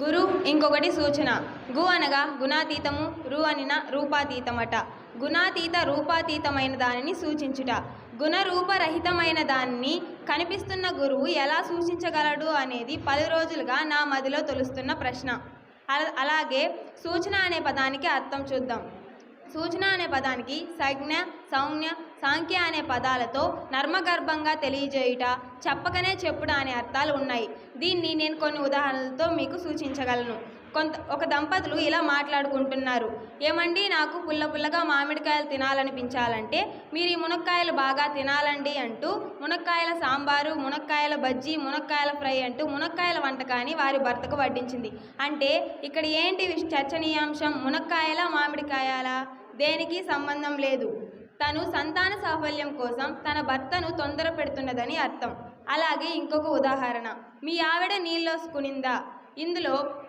గురు ఇంకొకటి సూచన. గు అనగా గుణాతీతము రు అనిన రూపాతీతమట. గుణాతీత రూపాతీతమైన దానిని సూచించుట. గుణరూపరహితమైన దానిని కనిపిస్తున్న గురువు ఎలా సూచించగలడు అనేది పలు రోజులుగా నా మదిలో తొలుస్తున్న ప్రశ్న. అలాగే సూచన అనే పదానికి అర్థం చూద్దాం. సూచన అనే పదానికి సంజ్ఞ సౌజ్ఞ సాంఖ్య అనే పదాలతో నర్మగర్భంగా తెలియజేయుట చెప్పకనే చెప్పుడు అనే అర్థాలు ఉన్నాయి. దీన్ని నేను కొన్ని ఉదాహరణలతో మీకు సూచించగలను. కొంత ఒక దంపతులు ఇలా మాట్లాడుకుంటున్నారు. ఏమండి నాకు పుల్ల పుల్లగా మామిడికాయలు తినాలనిపించాలంటే మీరు ఈ మునక్కాయలు బాగా తినాలండి అంటూ మునక్కాయల సాంబారు మునక్కాయల బజ్జీ మునక్కాయల ఫ్రై అంటూ మునక్కాయల వంటకాన్ని వారి భర్తకు వడ్డించింది. అంటే ఇక్కడ ఏంటి చర్చనీయాంశం మునక్కాయల మామిడికాయలా? దేనికి సంబంధం లేదు. తను సంతాన సాఫల్యం కోసం తన భర్తను తొందర పెడుతున్నదని అర్థం. అలాగే ఇంకొక ఉదాహరణ. మీ ఆవిడ నీళ్ళోసుకునిందా ఇందులో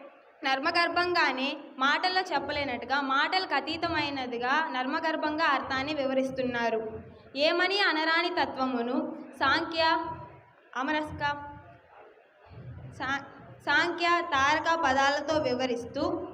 నర్మగర్భంగానే మాటల్లో చెప్పలేనట్టుగా మాటలకు అతీతమైనదిగా నర్మగర్భంగా అర్థాన్ని వివరిస్తున్నారు. ఏమని అనరాని తత్వమును సాంఖ్య అమరస్క సా సాంఖ్య తారక పదాలతో వివరిస్తూ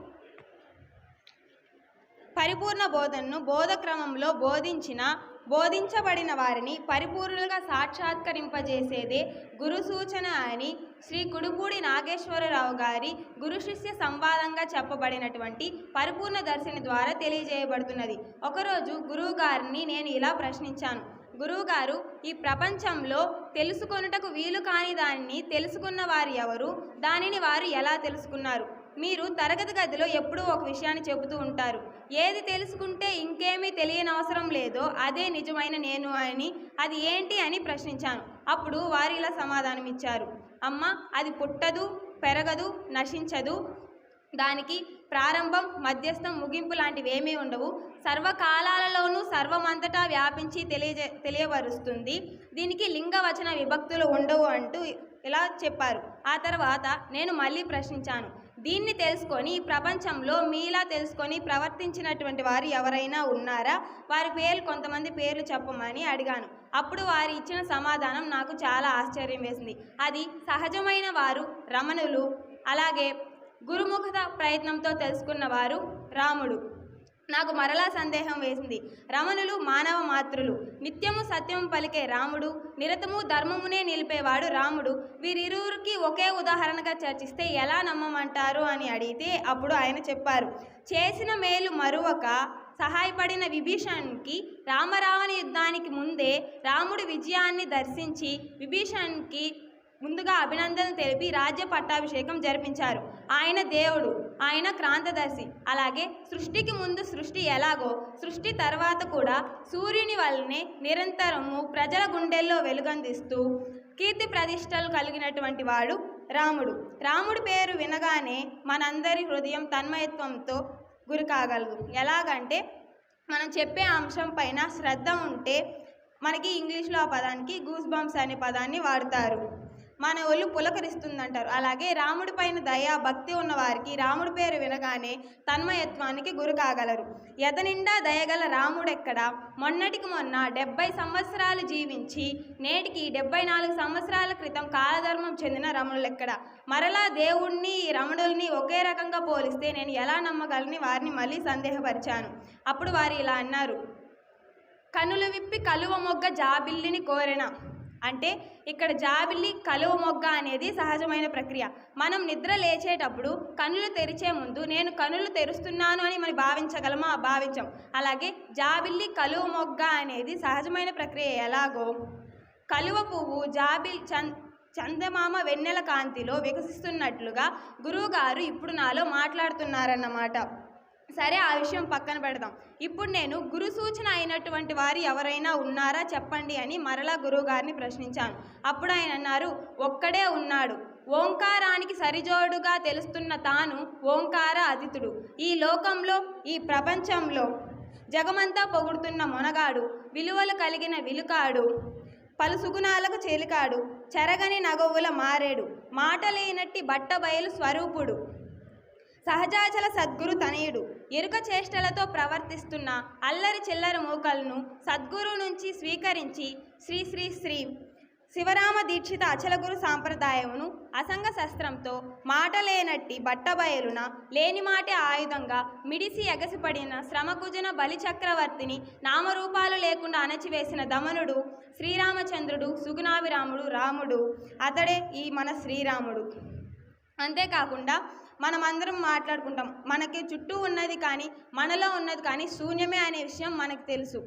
పరిపూర్ణ బోధనను బోధక్రమంలో బోధించిన బోధించబడిన వారిని పరిపూర్ణులుగా సాక్షాత్కరింపజేసేదే గురు సూచన అని శ్రీ కుడుపూడి నాగేశ్వరరావు గారి గురు శిష్య సంవాదంగా చెప్పబడినటువంటి పరిపూర్ణ దర్శని ద్వారా తెలియజేయబడుతున్నది. ఒకరోజు గురువు గారిని నేను ఇలా ప్రశ్నించాను. గురువుగారు ఈ ప్రపంచంలో తెలుసుకొనుటకు వీలు కాని దానిని తెలుసుకున్న వారు ఎవరు? దానిని వారు ఎలా తెలుసుకున్నారు? మీరు తరగతి గదిలో ఎప్పుడూ ఒక విషయాన్ని చెబుతూ ఉంటారు. ఏది తెలుసుకుంటే ఇంకేమీ తెలియనవసరం లేదో అదే నిజమైన నేను అని అది ఏంటి అని ప్రశ్నించాను. అప్పుడు వారు ఇలా సమాధానం ఇచ్చారు. అమ్మ అది పుట్టదు పెరగదు నశించదు. దానికి ప్రారంభం మధ్యస్థం ముగింపు లాంటివి ఏమీ ఉండవు. సర్వకాలాలలోనూ సర్వమంతటా వ్యాపించి తెలియజే తెలియబరుస్తుంది దీనికి లింగవచన విభక్తులు ఉండవు అంటూ ఇలా చెప్పారు. ఆ తర్వాత నేను మళ్ళీ ప్రశ్నించాను. దీన్ని తెలుసుకొని ఈ ప్రపంచంలో మీలా తెలుసుకొని ప్రవర్తించినటువంటి వారు ఎవరైనా ఉన్నారా? వారి పేర్లు కొంతమంది పేర్లు చెప్పమని అడిగాను. అప్పుడు వారు ఇచ్చిన సమాధానం నాకు చాలా ఆశ్చర్యం వేసింది. అది సహజమైన వారు రమణులు అలాగే గురుముఖత ప్రయత్నంతో తెలుసుకున్న వారు రాముడు. నాకు మరలా సందేహం వేసింది. రమణులు మానవ మాతృలు. నిత్యము సత్యము పలికే రాముడు నిరతము ధర్మమునే నిలిపేవాడు రాముడు. వీరిరువురికి ఒకే ఉదాహరణగా చర్చిస్తే ఎలా నమ్మమంటారు అని అడిగితే అప్పుడు ఆయన చెప్పారు. చేసిన మేలు మరువక సహాయపడిన విభీషణ్కి రామరావణ యుద్ధానికి ముందే రాముడి విజయాన్ని దర్శించి విభీషణ్కి ముందుగా అభినందనలు తెలిపి రాజ్య పట్టాభిషేకం జరిపించారు. ఆయన దేవుడు ఆయన క్రాంతదర్శి. అలాగే సృష్టికి ముందు సృష్టి ఎలాగో సృష్టి తర్వాత కూడా సూర్యుని వల్లనే నిరంతరము ప్రజల గుండెల్లో వెలుగందిస్తూ కీర్తి ప్రతిష్టలు కలిగినటువంటి వాడు రాముడు. రాముడి పేరు వినగానే మనందరి హృదయం తన్మయత్వంతో గురి కాగలదు. ఎలాగంటే మనం చెప్పే అంశం పైన శ్రద్ధ ఉంటే మనకి ఇంగ్లీష్లో ఆ పదానికి గూస్ బంప్స్ అనే పదాన్ని వాడతారు. మన ఒళ్ళు పులకరిస్తుందంటారు. అలాగే రాముడి పైన దయ భక్తి ఉన్న వారికి రాముడి పేరు వినగానే తన్మయత్వానికి గురి కాగలరు. ఎదనిండా దయగల రాముడెక్కడ? మొన్నటికి మొన్న డెబ్బై సంవత్సరాలు జీవించి నేటికి డెబ్బై నాలుగు సంవత్సరాల క్రితం కాలధర్మం చెందిన రమణులెక్కడ? మరలా దేవుణ్ణి రమణుల్ని ఒకే రకంగా పోలిస్తే నేను ఎలా నమ్మగలని? వారిని మళ్ళీ సందేహపరిచాను. అప్పుడు వారు ఇలా అన్నారు. కనులు విప్పి కలువ మొగ్గ జాబిల్లిని కోరెన. అంటే ఇక్కడ జాబిల్లి కలువ మొగ్గ అనేది సహజమైన ప్రక్రియ. మనం నిద్ర లేచేటప్పుడు కనులు తెరిచే ముందు నేను కనులు తెరుస్తున్నాను అని మనం భావించగలమా? భావించాం. అలాగే జాబిల్లి కలువ మొగ్గ అనేది సహజమైన ప్రక్రియ ఎలాగో కలువ పువ్వు జాబిల్ చంద్ చందమామ వెన్నెల కాంతిలో వికసిస్తున్నట్లుగా గురువుగారు ఇప్పుడు నాలో మాట్లాడుతున్నారన్నమాట. సరే ఆ విషయం పక్కన పెడదాం. ఇప్పుడు నేను గురు సూచన అయినటువంటి వారు ఎవరైనా ఉన్నారా చెప్పండి అని మరలా గురువుగారిని ప్రశ్నించాను. అప్పుడు ఆయన అన్నారు ఒక్కడే ఉన్నాడు. ఓంకారానికి సరిజోడుగా తెలుస్తున్న తాను ఓంకార అతిథుడు. ఈ లోకంలో ఈ ప్రపంచంలో జగమంతా పొగుడుతున్న మొనగాడు విలువలు కలిగిన విలుకాడు పలు సుగుణాలకు చెలికాడు చెరగని నగవుల మారేడు మాటలేనట్టి బట్టబయలు స్వరూపుడు. సహజాచల సద్గురు తనయుడు. ఎరుక చేష్టలతో ప్రవర్తిస్తున్న అల్లరి చిల్లర మూకలను సద్గురు నుంచి స్వీకరించి శ్రీ శ్రీ శ్రీ శివరామ దీక్షిత అచలగురు సాంప్రదాయమును అసంగ శస్త్రంతో మాట లేనట్టి బట్టబయలున లేని మాటే ఆయుధంగా మిడిసి ఎగసిపడిన శ్రమకుజన బలిచక్రవర్తిని నామరూపాలు లేకుండా అణచివేసిన దమనుడు శ్రీరామచంద్రుడు సుగుణాభిరాముడు రాముడు. అతడే ఈ మన శ్రీరాముడు. అంతేకాకుండా మనం అందరం మాట్లాడుకుంటాం. మనకి చుట్టూ ఉన్నది కానీ మనలో ఉన్నది కానీ శూన్యమే అనే విషయం మనకు తెలుసు.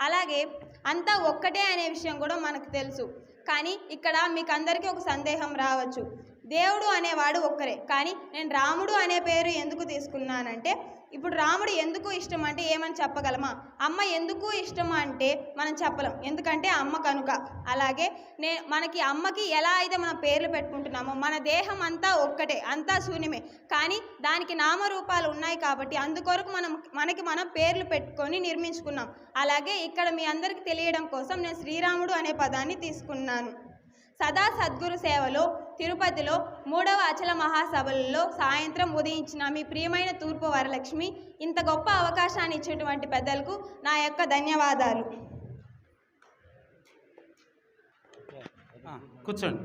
అలాగే అంతా ఒక్కటే అనే విషయం కూడా మనకు తెలుసు. కానీ ఇక్కడ మీకు అందరికీ ఒక సందేహం రావచ్చు. దేవుడు అనేవాడు ఒక్కరే. కానీ నేను రాముడు అనే పేరు ఎందుకు తీసుకున్నానంటే ఇప్పుడు రాముడు ఎందుకు ఇష్టం అంటే ఏమని చెప్పగలమా? అమ్మ ఎందుకు ఇష్టం అంటే మనం చెప్పలేం. ఎందుకంటే అమ్మ కనుక. అలాగే నే మనకి అమ్మకి ఎలా అయితే మనం పేర్లు పెట్టుకుంటున్నామో మన దేహం అంతా ఒక్కటే అంతా శూన్యమే. కానీ దానికి నామరూపాలు ఉన్నాయి కాబట్టి అందుకొరకు మనం మనకి మనం పేర్లు పెట్టుకొని నిర్మించుకున్నాం. అలాగే ఇక్కడ మీ అందరికీ తెలియడం కోసం నేను శ్రీరాముడు అనే పదాన్ని తీసుకున్నాను. సదా సద్గురు సేవలో తిరుపతిలో మూడవ అచల మహాసభలలో సాయంత్రం ఉదయించిన మీ ప్రియమైన తూర్పు వరలక్ష్మి ఇంత గొప్ప అవకాశాన్ని ఇచ్చేటువంటి పెద్దలకు నా యొక్క ధన్యవాదాలు. కూర్చోండి.